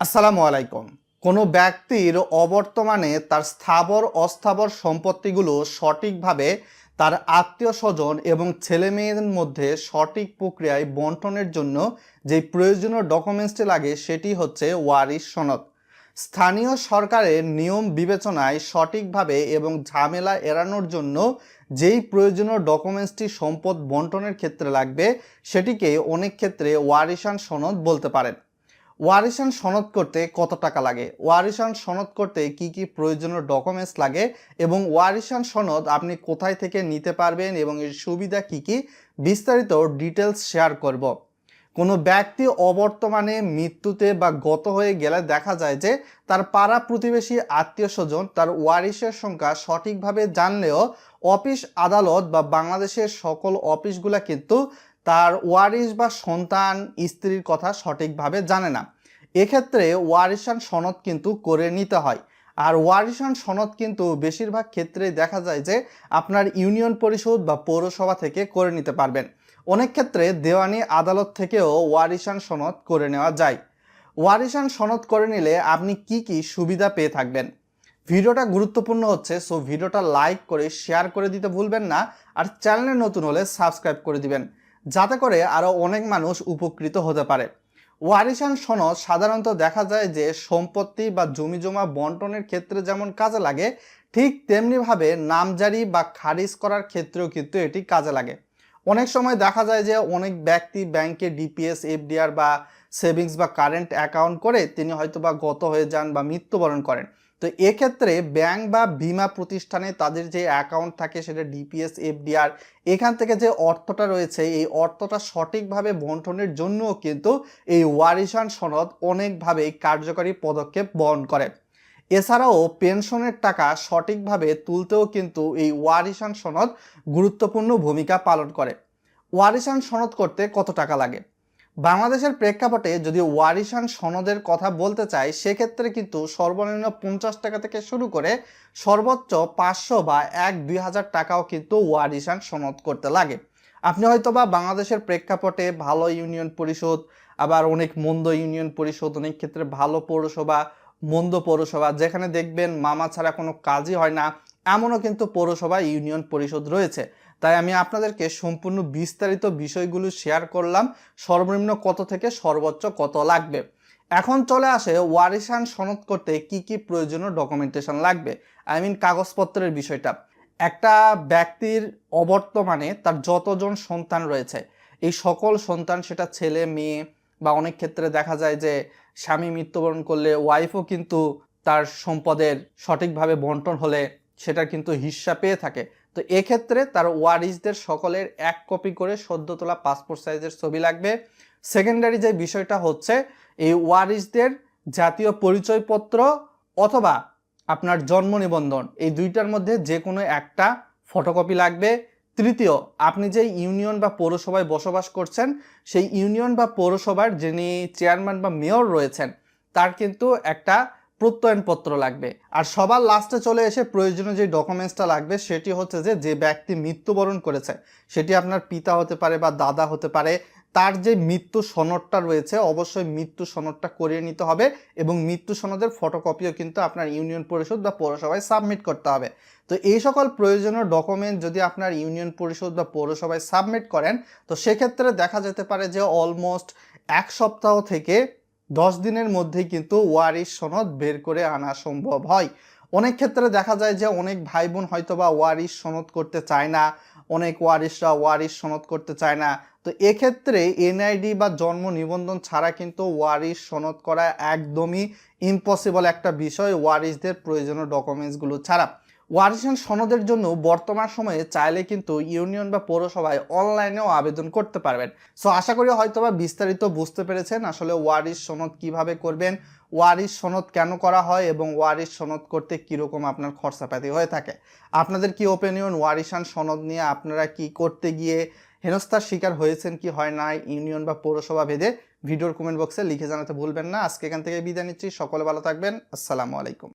আসসালামু আলাইকুম। কোনো ব্যক্তির অবর্তমানে তার স্থাবর, অস্থাবর সম্পত্তিগুলো সঠিকভাবে তার আত্মীয় স্বজন এবং ছেলে মেয়েদের মধ্যে সঠিক প্রক্রিয়ায় বন্টনের জন্য যে প্রয়োজনীয় ডকুমেন্টসটি লাগে সেটি হচ্ছে ওয়ারিশ সনদ। স্থানীয় সরকারের নিয়ম বিবেচনায় সঠিকভাবে এবং ঝামেলা এড়ানোর জন্য যেই প্রয়োজনীয় ডকুমেন্টসটি সম্পদ বন্টনের ক্ষেত্রে লাগবে, সেটিকে অনেক ক্ষেত্রে ওয়ারিশান সনদ বলতে পারেন। ওয়ারিশান সনদ করতে কত টাকা লাগে? ওয়ারিশান সনদ করতে কি কি প্রয়োজনীয় ডকুমেন্টস লাগে? এবং ওয়ারিশান সনদ আপনি কোথায় থেকে নিতে পারবেন এবং এর সুবিধা কি কি? বিস্তারিত ডিটেলস শেয়ার করব। কোনো ব্যক্তি অবর্তমানে মৃত্যুতে বা গত হয়ে গেলে দেখা যায় যে তার পাড়া প্রতিবেশী আত্মীয় স্বজন তার ওয়ারিশের সংখ্যা সঠিকভাবে জানলেও অফিস আদালত বা বাংলাদেশের সকল অফিসগুলা কিন্তু তার ওয়ারিশ বা সন্তান স্ত্রীর কথা সঠিকভাবে জানে না। এক্ষেত্রে ওয়ারিশান সনদ কিন্তু করে নিতে হয়। আর ওয়ারিশান সনদ কিন্তু বেশিরভাগ ক্ষেত্রে দেখা যায় যে আপনার ইউনিয়ন পরিষদ বা পৌরসভা থেকে করে নিতে পারবেন। অনেক ক্ষেত্রে দেওয়ানি আদালত থেকেও ওয়ারিশান সনদ করে নেওয়া যায়। ওয়ারিশান সনদ করে নিলে আপনি কি কি সুবিধা পেয়ে থাকবেন? ভিডিওটা গুরুত্বপূর্ণ হচ্ছে সো ভিডিওটা লাইক করে শেয়ার করে দিতে ভুলবেন না। আর চ্যানেলে নতুন হলে সাবস্ক্রাইব করে দিবেন। যাতে করে আরও অনেক মানুষ উপকৃত হতে পারে। ওয়ারিশান সনদ সাধারণত দেখা যায় যে সম্পত্তি বা জমি জমা বন্টনের ক্ষেত্রে যেমন কাজে লাগে, ঠিক তেমনিভাবে নামজারি বা খারিজ করার ক্ষেত্রেও কিন্তু এটি কাজে লাগে। অনেক সময় দেখা যায় যে অনেক ব্যক্তি ব্যাংকে ডিপিএস, এফডিআর বা সেভিংস বা কারেন্ট অ্যাকাউন্ট করে তিনি হয়তো বা গত হয়ে যান বা মৃত্যুবরণ করেন। তো এক্ষেত্রে ব্যাংক বা বিমা প্রতিষ্ঠানে তাদের যে অ্যাকাউন্ট থাকে সেটা ডিপিএস এফডিআর এখান থেকে যে অর্থটা রয়েছে, এই অর্থটা সঠিকভাবে বন্টনের জন্যও কিন্তু এই ওয়ারিশান সনদ অনেকভাবে কার্যকরী পদক্ষেপ বহন করে। এছাড়াও পেনশনের টাকা সঠিকভাবে তুলতেও কিন্তু এই ওয়ারিশান সনদ গুরুত্বপূর্ণ ভূমিকা পালন করে। ওয়ারিশান সনদ করতে কত টাকা লাগে? বাংলাদেশের প্রেক্ষাপটে যদি ওয়ারিশান সনদের কথা বলতে চাই, সেক্ষেত্রে কিন্তু সর্বনিম্ন পঞ্চাশ টাকা থেকে শুরু করে সর্বোচ্চ পাঁচশো বা এক, দুই হাজার টাকাও কিন্তু ওয়ারিশান সনদ করতে লাগে। আপনি হয়তো বা বাংলাদেশের প্রেক্ষাপটে ভালো ইউনিয়ন পরিষদ, আবার অনেক মন্দ ইউনিয়ন পরিষদ, অনেক ক্ষেত্রে ভালো পৌরসভা, মন্দ পৌরসভা, যেখানে দেখবেন মামা ছাড়া কোনো কাজই হয় না, এমনও কিন্তু পৌরসভা ইউনিয়ন পরিষদ রয়েছে। তাই আমি আপনাদেরকে সম্পূর্ণ বিস্তারিত বিষয়গুলো শেয়ার করলাম, সর্বনিম্ন কত থেকে সর্বোচ্চ কত লাগবে? এখন চলে আসে ওয়ারিশান সনদ করতে কি কি প্রয়োজনীয় ডকুমেন্টেশন লাগবে? আই মিন কাগজপত্রের বিষয়টা। একটা ব্যক্তির অবর্তমানে তার যতজন সন্তান রয়েছে, এই সকল সন্তান সেটা ছেলে, মেয়ে বা অনেক ক্ষেত্রে দেখা যায় যে স্বামী মৃত্যুবরণ করলে ওয়াইফও কিন্তু তার সম্পদের সঠিকভাবে বন্টন হলে সেটা কিন্তু হিস্সা পেয়ে থাকে। তো এক্ষেত্রে তার ওয়ারিসদের সকলের এক কপি করে সদ্য তোলা পাসপোর্ট সাইজের ছবি লাগবে। সেকেন্ডারি যে বিষয়টা হচ্ছে, এই ওয়ারিসদের জাতীয় পরিচয়পত্র অথবা আপনার জন্ম নিবন্ধন, এই দুইটার মধ্যে যে কোনো একটা ফটোকপি লাগবে। তৃতীয়, আপনি যে ইউনিয়ন বা পৌরসভায় বসবাস করছেন, সেই ইউনিয়ন বা পৌরসভার যিনি চেয়ারম্যান বা মেয়র রয়েছেন, তার কিন্তু একটা প্রত্যয়নপত্র লাগবে। আর সবার লাস্টে চলে এসে প্রয়োজনীয় যে ডকুমেন্টসটা লাগবে, সেটি হচ্ছে যে যে ব্যক্তি মৃত্যুবরণ করেছে, সেটি আপনার পিতা হতে পারে বা দাদা হতে পারে, তার যে মৃত্যু সনদটা রয়েছে, অবশ্যই মৃত্যু সনদটা করিয়ে নিতে হবে এবং মৃত্যু সনদের ফটোকপিও কিন্তু আপনার ইউনিয়ন পরিষদ বা পৌরসভায় সাবমিট করতে হবে। তো এই সকল প্রয়োজনীয় ডকুমেন্ট যদি আপনার ইউনিয়ন পরিষদ বা পৌরসভায় সাবমিট করেন, তো সেক্ষেত্রে দেখা যেতে পারে যে অলমোস্ট এক সপ্তাহ থেকে দশ দিনের মধ্যেই কিন্তু ওয়ারিশ সনদ বের করে আনা সম্ভব হয়। অনেক ক্ষেত্রে দেখা যায় যে অনেক ভাই বোন হয়তো বা ওয়ারিশ সনদ করতে চায় না, অনেক ওয়ারিশরা ওয়ারিশ সনদ করতে চায় না। তো এক্ষেত্রে এনআইডি বা জন্ম নিবন্ধন ছাড়া কিন্তু ওয়ারিশ সনদ করা একদমই ইম্পসিবল একটা বিষয়, ওয়ারিশদের প্রয়োজনীয় ডকুমেন্টসগুলো ছাড়া। ওয়ারিশান সনদের জন্য বর্তমান সময়ে চাইলে কিন্তু ইউনিয়ন বা পৌরসভায় অনলাইনেও আবেদন করতে পারবেন। সো আশা করি হয়তো বা বিস্তারিত বুঝতে পেরেছেন আসলে ওয়ারিশ সনদ কীভাবে করবেন, ওয়ারিশ সনদ কেন করা হয় এবং ওয়ারিশ সনদ করতে কীরকম আপনার খরচাপাতি হয়ে থাকে। আপনাদের কি ওপিনিয়ন ওয়ারিশান সনদ নিয়ে আপনারা কি করতে গিয়ে হেনস্থার শিকার হয়েছেন কি হয় না ইউনিয়ন বা পৌরসভা ভেদে ভিডিওর কমেন্ট বক্সে লিখে জানাতে ভুলবেন না। আজকে এখান থেকে বিদায় নিচ্ছি। সকলে ভালো থাকবেন। আসসালামু আলাইকুম।